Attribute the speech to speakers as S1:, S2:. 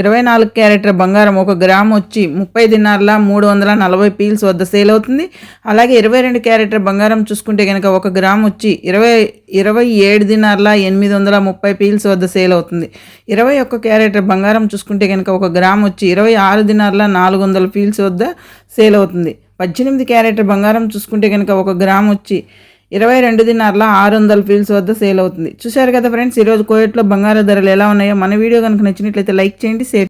S1: ఇరవై నాలుగు క్యారెట్ల బంగారం ఒక గ్రామ్ వచ్చి ముప్పై దినార్ల మూడు వందల నలభై పీల్స్ వద్ద సేల్ అవుతుంది. అలాగే ఇరవై రెండు క్యారెట్ల బంగారం చూసుకుంటే కనుక ఒక గ్రామ్ వచ్చి ఇరవై ఇరవై ఏడు దినార్ల ఎనిమిది వందల ముప్పై పీల్స్ వద్ద సేల్ అవుతుంది. ఇరవై ఒక్క క్యారెట్ల బంగారం చూసుకుంటే కనుక ఒక గ్రామ్ వచ్చి ఇరవై ఆరు దినార్ల నాలుగు వందల పీల్స్ వద్ద సేల్ అవుతుంది. పద్దెనిమిది క్యారెట్ల బంగారం చూసుకుంటే కనుక ఒక గ్రామ్ వచ్చి ఇరవై రెండు దినార్ల ఆరు వందల ఫీల్స్ వద్ద సేల్ అవుతుంది. చూశారు కదా ఫ్రెండ్స్ ఈరోజు కోయట్లో బంగారు ధరలు ఎలా ఉన్నాయో? మన వీడియో కనుక నచ్చినట్లయితే లైక్ చేయండి షేర్